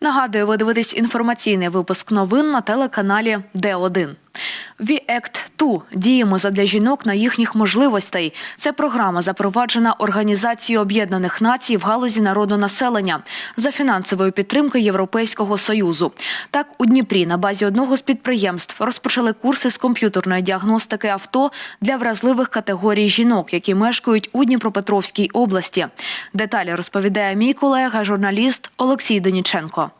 Нагадую, ви дивитесь інформаційний випуск новин на телеканалі Д1. We Act 2 – діємо задля жінок на їхніх можливостей. Це програма, запроваджена Організацією Об'єднаних Націй в галузі народонаселення за фінансової підтримки Європейського союзу. Так, у Дніпрі на базі одного з підприємств розпочали курси з комп'ютерної діагностики авто для вразливих категорій жінок, які мешкають у Дніпропетровській області. Деталі розповідає мій колега, журналіст Олексій Доніченко.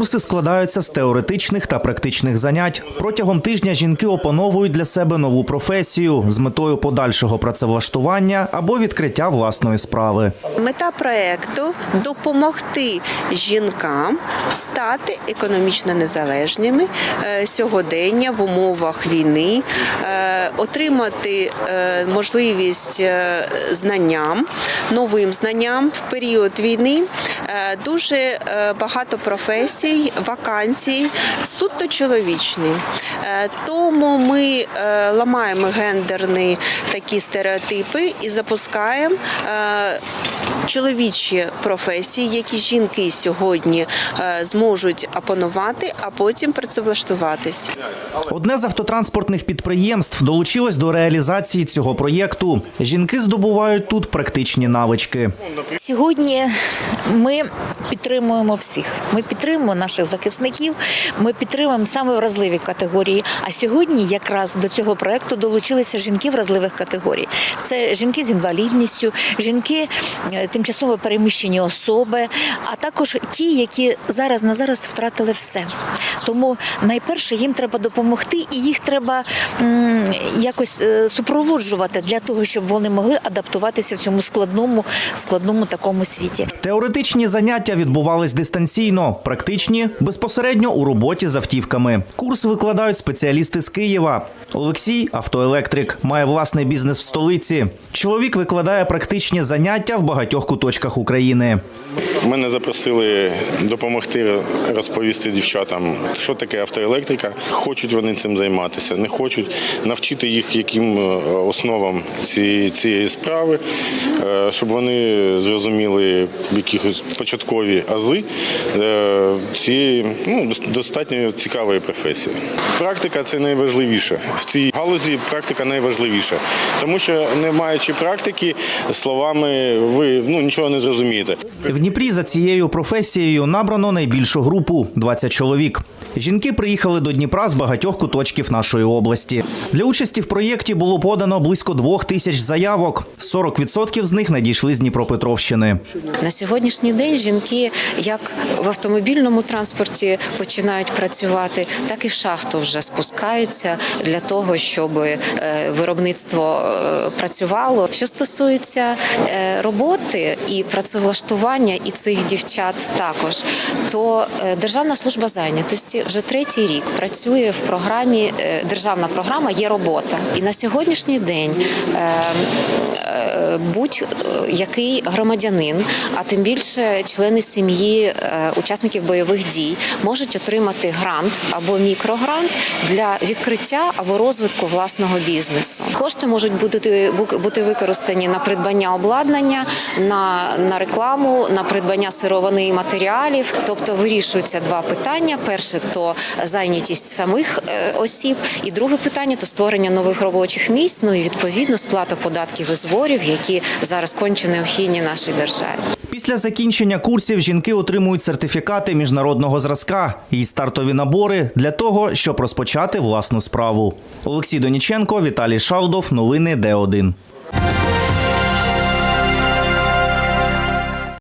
Курси складаються з теоретичних та практичних занять. Протягом тижня жінки опановують для себе нову професію з метою подальшого працевлаштування або відкриття власної справи. Мета проекту допомогти жінкам стати економічно незалежними е, сьогодення в умовах війни, е, отримати е, можливість знанням, новим знанням в період війни. Дуже багато професій, вакансій, суто чоловічні. Е, Тому ми е, ламаємо гендерні такі стереотипи і запускаємо е, чоловічі професії, які жінки сьогодні е, зможуть опанувати, а потім працевлаштуватись. Одне з автотранспортних підприємств долучилось до реалізації цього проєкту. Жінки здобувають тут практичні навички. Сьогодні ми підтримуємо всіх. Ми підтримуємо наших захисників. Ми підтримуємо саме вразливі категорії. А сьогодні якраз до цього проекту долучилися жінки вразливих категорій. Це жінки з інвалідністю, жінки е, тимчасово переміщені особи, а також ті, які зараз на зараз втратили все. Тому найперше їм треба допомогти, і їх треба якось е, супроводжувати для того, щоб вони могли адаптуватися в цьому складному, складному такому світі. Теоретичні заняття відбувались дистанційно, практичні безпосередньо у роботі з автівками. Курс викладають спеціалісти з Києва. Олексій, автоелектрик, має власний бізнес в столиці. Чоловік викладає практичні заняття в багатьох куточках України. Мене запросили допомогти розповісти дівчатам, що таке автоелектрика. Хочуть вони цим займатися, не хочуть навчити їх яким е, основам цієї, справи, е, щоб вони зрозуміли якихось початкові ази е, цієї ну, достатньо цікавої професії. Практика це найважливіше. В цій галузі практика найважливіша, тому що не маючи практики, словами ви ну, нічого не зрозумієте. В Дніпрі за цією професією набрано найбільшу групу 20 чоловік. Жінки приїхали до Дніпра з багатьох куточків нашої області. Для участі в проєкті було подано близько двох тисяч заявок. 40% з них надійшли з Дніпропетровщини. Сьогоднішній день жінки як в автомобільному транспорті починають працювати, так і в шахту вже спускаються для того, щоб е, виробництво е, працювало. Що стосується е, роботи і працевлаштування і цих дівчат також, то Державна служба зайнятості вже третій рік працює в програмі. Державна програма є робота, і на сьогоднішній день будь-який громадянин, а тим більше члени сім'ї е, учасників бойових дій можуть отримати грант або мікрогрант для відкриття або розвитку власного бізнесу. Кошти можуть бути бути використані на придбання обладнання, на, на рекламу, на придбання сировини і матеріалів. Тобто вирішуються два питання: перше то зайнятість самих е, осіб, і друге питання то створення нових робочих місць. Ну і відповідно сплата податків і зборів, які зараз конче необхідні нашій державі. Після закінчення курсів жінки отримують сертифікати міжнародного зразка і стартові набори для того, щоб розпочати власну справу. Олексій Доніченко, Віталій Шалдов. Новини Д1.